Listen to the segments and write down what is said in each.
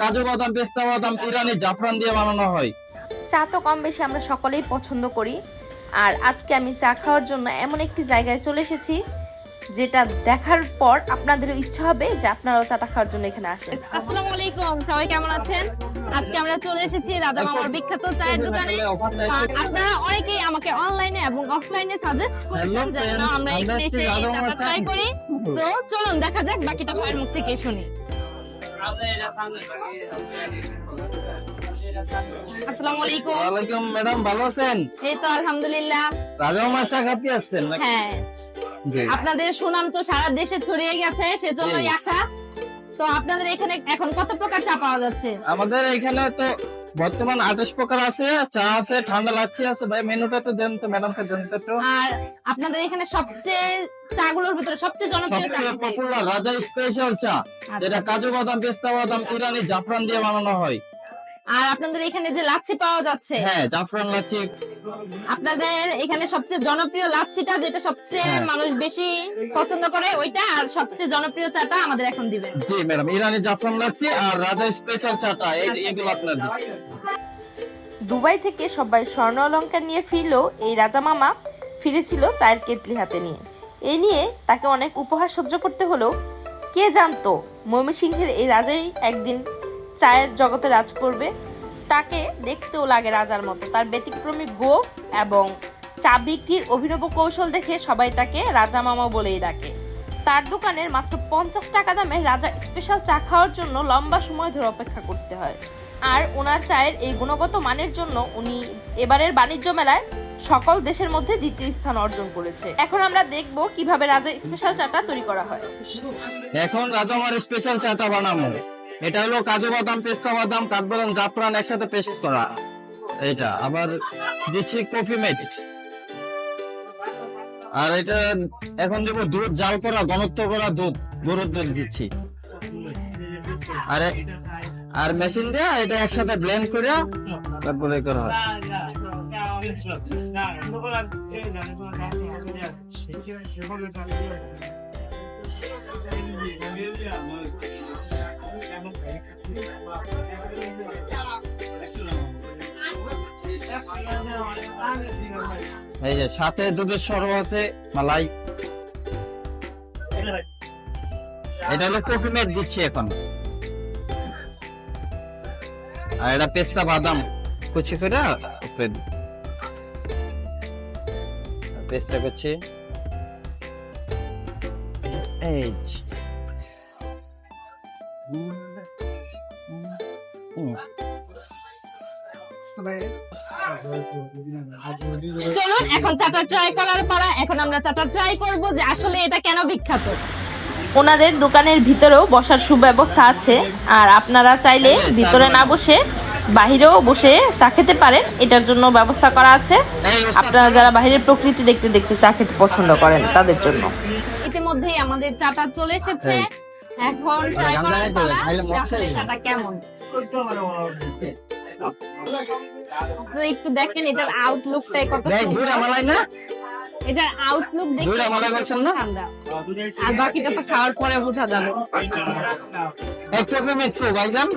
কাজু বাদাম পেস্তা বাদাম ইরানি জাফরান দিয়ে বানানো হয়। চা তো কম বেশি আমরা সকলেই পছন্দ করি। আর আজকে আমি চা খাওয়ার জন্য এমন একটি জায়গায় চলে এসেছি যেটা দেখার পর আপনাদেরও ইচ্ছা হবে যে আপনারাও চাটা খাওয়ার জন্য এখানে আসেন। আসসালামু আলাইকুম সবাই কেমন আছেন? আজকে আমরা চলে এসেছি রাজা মামার বিখ্যাত চায়ের দোকানে। আপনারা অনেকেই আমাকে অনলাইনে এবং অফলাইনে সাজেস্ট করেছেন যেন আমরা এখানে এসে এই রাজা চাটা ট্রাই করি। তো চলুন দেখা যাক বাকিটা ভাইয়ের মুখ থেকে শুনি। আসসালামু আলাইকুম ওয়ালাইকুম ম্যাডাম ভালো আছেন? এই তো আলহামদুলিল্লাহ। রাজা মামার চা খাতে আসছেন হ্যাঁ। আপনাদের সুনাম তো সারা দেশে ছড়িয়ে গেছে সেজন্যই আসা। তো আপনাদের এখানে এখন কত প্রকার চা পাওয়া যাচ্ছে? আমাদের এখানে তো বর্তমান আঠাশ প্রকার আছে চা আছে ঠান্ডা লাচ্ছি আছে ভাই মেনুটা তো দেন তো ম্যাডামকে দেন তো একটু। আর আপনাদের এখানে সবচেয়ে চাগুলোর ভিতরে সবচেয়ে জনপ্রিয় চা সবচেয়ে পপুলার রাজা স্পেশাল চা আচ্ছা। যেটা কাজু বাদাম পেস্তা বাদাম ইরানি জাফরান দিয়ে বানানো হয় আর আপনাদের এখানে যে লাচ্ছি পাওয়া যাচ্ছে হ্যাঁ জাফরান লাচ্ছি। আপনাদের এখানে সবচেয়ে জনপ্রিয় লাচ্ছিটা যেটা সবচেয়ে হ্যাঁ। মানুষ বেশি পছন্দ করে ওইটা আর সবচেয়ে জনপ্রিয় চাটা আমাদের এখন দিবেন। জি ম্যাডাম ইরানি জাফরান লাচ্ছি আর রাজা স্পেশাল চাটা এগুলো আপনার দুবাই থেকে সবাই স্বর্ণ অলঙ্কার নিয়ে ফিরলেও এই রাজা মামা ফিরেছিল চায়ের কেতলি হাতে নিয়ে। এ নিয়ে তাকে অনেক উপহার সহ্য করতে হলেও কে জানতো ময়মনসিংহের এই রাজাই একদিন চায়ের জগতে রাজ করবে, তাকে দেখতেও লাগে রাজার মতো। তার ব্যতিক্রমী গোফ এবং চা বিক্রির অভিনব কৌশল দেখে সবাই তাকে রাজা মামা বলেই ডাকে। তার দোকানের মাত্র পঞ্চাশ টাকা দামে রাজা স্পেশাল চা খাওয়ার জন্য লম্বা সময় ধরে অপেক্ষা করতে হয়। আর ওনার চায়ের এই গুণগত মানের জন্য উনি এবারের বাণিজ্য মেলায় সকল দেশের মধ্যে দ্বিতীয় স্থান অর্জন করেছে। এখন আমরা দেখব কীভাবে রাজা স্পেশাল চাটা তৈরি করা হয়। এখন রাজা আমার স্পেশাল চাটা বানাবো। এটা হলো কাজু বাদাম পেস্তা বাদাম কাঠবাদাম জাফরান একসাথে পেস্ট করা এটা আবার দিচ্ছি কফি মেট আর এটা এখন দেবো দুধ জাল করা ঘনত্ব করা দুধ গরুর দুধ দিচ্ছি আর আর মেশিন দিয়ে এটা একসাথে ব্লেন্ড করে তারপরে করা হয় এই যে, সাথে দুধের সরব আছে মালাই। এটা হলো কফি মেট দিচ্ছি এখন। আর এটা পেস্তা বাদাম। কুচি করে পেস্তা করছি। এই যে। চলুন এখন চাটা ট্রাই করার পালা এখন আমরা চাটা ট্রাই করব যে আসলে এটা কেন বিখ্যাত। ওনাদের দোকানের ভিতরেও বসার সুব্যবস্থা আছে আর আপনারা চাইলে ভিতরে না বসে বাহিরেও বসে চা খেতে পারেন এটার জন্য ব্যবস্থা করা আছে। আপনারা যারা বাইরের প্রকৃতি দেখতে দেখতে চা খেতে পছন্দ করেন তাদের জন্য। ইতিমধ্যেই আমাদের চাটা চলে এসেছে। এই। এখন ট্রাই করার পালা। চাটা কেমন। আপনারা একটু দেখেন এটার আউটলুকটাই কত সুন্দর। না? এটার আউটলুক দেখে না? ঠান্ডা। আর বাকিটা তো খাওয়ার পরে বোঝা যাবে। এক কফি মেট তো ভাইজান।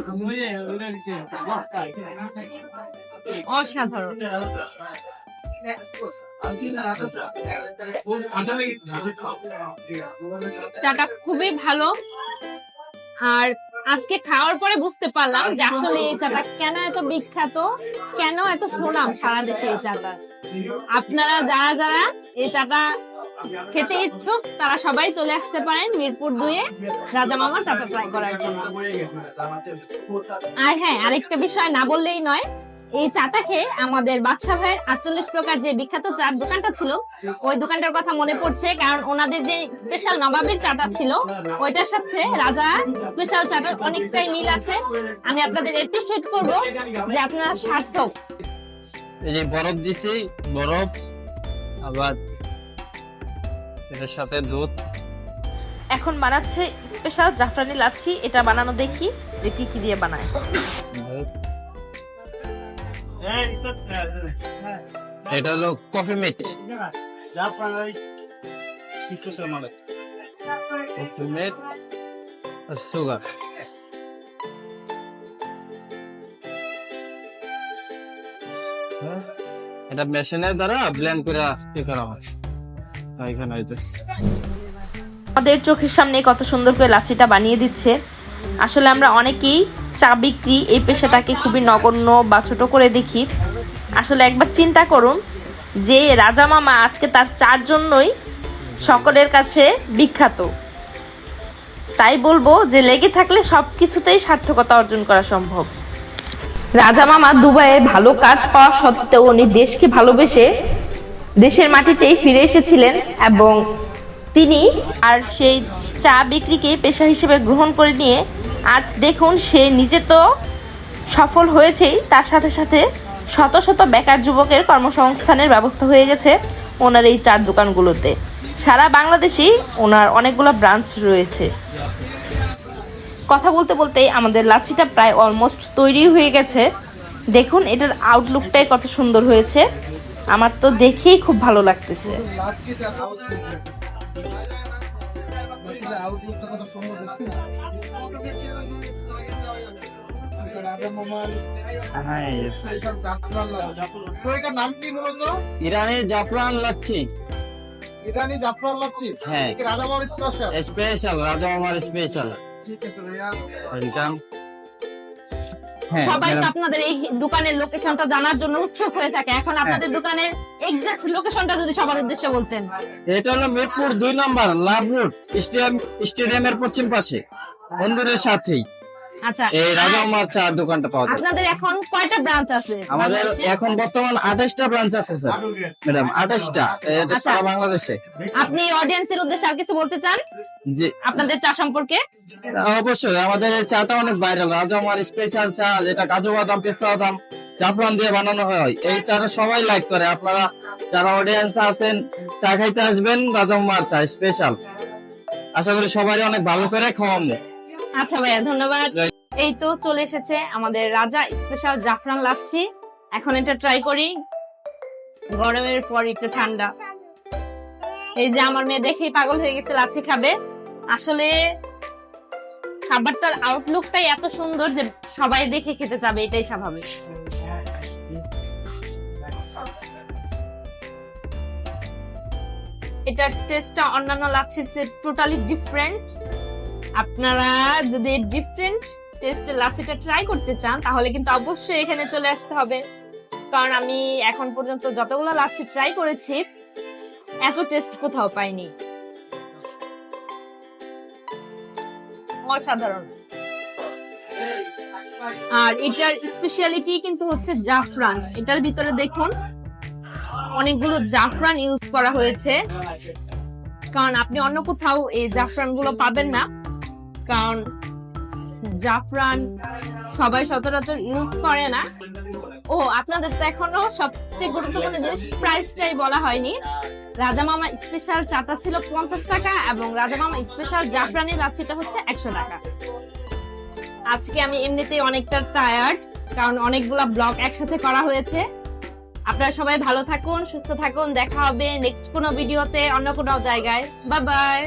অসাধারণ। চাটা খুবই ভালো। আর আজকে খাওয়ার পরে বুঝতে পারলাম যে আসলে এই চাটা কেন এত বিখ্যাত কেন এত সুনাম সারা দেশে এই চাটা? আপনারা যারা যারা এই চাটা খেতে ইচ্ছুক তারা সবাই চলে আসতে পারেন মিরপুর দুয়ে রাজা মামার চাটা ট্রাই করার জন্য। আর হ্যাঁ আরেকটা বিষয় না বললেই নয় এই চাটা খেয়ে আমাদের বাদশা ভাইয়ের আটচল্লিশ প্রকার যে বিখ্যাত চার দোকানটা ছিল ওই দোকানটার কথা মনে পড়ছে কারণ ওনাদের যে স্পেশাল নবাবের চাটা ছিল ওইটার সাথে রাজা স্পেশাল চাটার অনেকটাই মিল আছে। আমি আপনাদের এপ্রিসিয়েট করব যে আপনারা সার্থক। এই যে বরফ দিছি বরফ আবার এটার সাথে দুধ। এখন বানাচ্ছে স্পেশাল জাফরানি লাচ্ছি এটা বানানো দেখি যে কি কি দিয়ে বানায়। এটা হলো coffee mate coffee mate sugar এটা মেশিনের দ্বারা ব্লেন্ড করে আসতে করা হয়। এখানে আমাদের চোখের সামনে কত সুন্দর করে লাচিটা বানিয়ে দিচ্ছে। আসলে আমরা অনেকেই চা বিক্রি এই পেশাটাকে খুবই নগণ্য বা ছোট করে দেখি। আসলে একবার চিন্তা করুন যে রাজা মামা আজকে তার চার জন্যই সকলের কাছে বিখ্যাত। তাই বলব যে লেগে থাকলে সব কিছুতেই সার্থকতা অর্জন করা সম্ভব। রাজা মামা দুবাইয়ে ভালো কাজ পাওয়া সত্ত্বেও উনি দেশকে ভালোবেসে দেশের মাটিতেই ফিরে এসেছিলেন এবং তিনি আর সেই চা বিক্রিকে পেশা হিসেবে গ্রহণ করে নিয়ে আজ দেখুন সে নিজে তো সফল হয়েছেই, তার সাথে সাথে শত শত বেকার যুবকের কর্মসংস্থানের ব্যবস্থা হয়ে গেছে ওনার এই চার দোকানগুলোতে। সারা বাংলাদেশেই ওনার অনেকগুলো ব্রাঞ্চ রয়েছে। কথা বলতে বলতেই আমাদের লাচিটা প্রায় অলমোস্ট তৈরি হয়ে গেছে। দেখুন, এটার আউটলুকটাই কত সুন্দর হয়েছে। আমার তো দেখেই খুব ভালো লাগতেছে। লাচ্ছিটার আউটলুকটা কত সুন্দর দেখছি। রাজা হ্যাঁ ইরানি জাফরান লাচ্ছি। ইরানি জাফরান লাচ্ছি? হ্যাঁ। রাজা মামার স্পেশাল স্পেশাল রাজা মামার স্পেশাল ঠিক আছে ভাইয়া। ওয়েলকাম সবাই তো আপনাদের এই দোকানের লোকেশনটা জানার জন্য উৎসুক হয়ে থাকে। এখন আপনাদের দোকানের এক্সাক্ট লোকেশনটা যদি সবার উদ্দেশ্যে বলতেন। এটা হলো মিরপুর দুই নম্বর লাভ রোড স্টেডিয়াম স্টেডিয়ামের পশ্চিম পাশে বন্ধুদের সাথেই। আচ্ছা এই রাজা আর চা দোকানটা পাওয়া যায় আপনাদের এখন কয়টা ব্রাঞ্চ আছে? আমাদের এখন বর্তমান আঠাশটা ব্রাঞ্চ আছে স্যার ম্যাডাম আঠাশটা। এটা আচ্ছা। সারা বাংলাদেশে। আপনি অডিয়েন্সের উদ্দেশ্যে আর কিছু বলতে চান? যে আপনাদের চা সম্পর্কে? অবশ্যই আমাদের চাটা অনেক ভাইরাল রাজা আমার স্পেশাল চা যেটা কাজু বাদাম পেস্তা বাদাম জাফরান দিয়ে বানানো হয়। এই চাটা সবাই লাইক করে। আপনারা যারা অডিয়েন্স আছেন চা খাইতে আসবেন রাজা মামার চা স্পেশাল আশা করি সবাই অনেক ভালো করে খাওয়াবো। আচ্ছা ভাইয়া ধন্যবাদ। এই তো চলে এসেছে আমাদের রাজা স্পেশাল জাফরান লাচ্ছি। এখন এটা ট্রাই করি। গরমের পর একটু ঠান্ডা। এই যে আমার মেয়ে দেখেই পাগল হয়ে গেছে, লাচ্ছি খাবে। আসলে খাবারটার আউটলুকটাই এত সুন্দর যে সবাই দেখে খেতে যাবে এটাই স্বাভাবিক। এটার টেস্টটা অন্যান্য লাচ্ছির চেয়ে টোটালি ডিফারেন্ট আপনারা যদি ডিফারেন্ট টেস্টের লাচ্ছিটা ট্রাই করতে চান, তাহলে কিন্তু অবশ্যই এখানে চলে আসতে হবে। কারণ আমি এখন পর্যন্ত যতগুলো লাচ্ছি ট্রাই করেছি, এত টেস্ট কোথাও পাইনি। অসাধারণ। আর এটার স্পেশালিটি কিন্তু হচ্ছে জাফরান। এটার ভিতরে দেখুন, অনেকগুলো জাফরান ইউজ করা হয়েছে। কারণ আপনি অন্য কোথাও এই জাফরানগুলো পাবেন না। কারণ জাফরান সবাই সচরাচর ইউজ করে না। ও, আপনাদের তো এখনও সবচেয়ে গুরুত্বপূর্ণ জিনিস প্রাইসটাই বলা হয়নি। রাজা মামা স্পেশাল চাটা ছিল পঞ্চাশ টাকা এবং রাজা মামা স্পেশাল জাফরানি লাচ্ছিটা হচ্ছে একশো টাকা। আজকে আমি এমনিতেই অনেকটা টায়ার্ড কারণ অনেকগুলা ব্লগ একসাথে করা হয়েছে। আপনারা সবাই ভালো থাকুন, সুস্থ থাকুন, দেখা হবে নেক্সট কোনো ভিডিওতে অন্য কোনো জায়গায়। Bye bye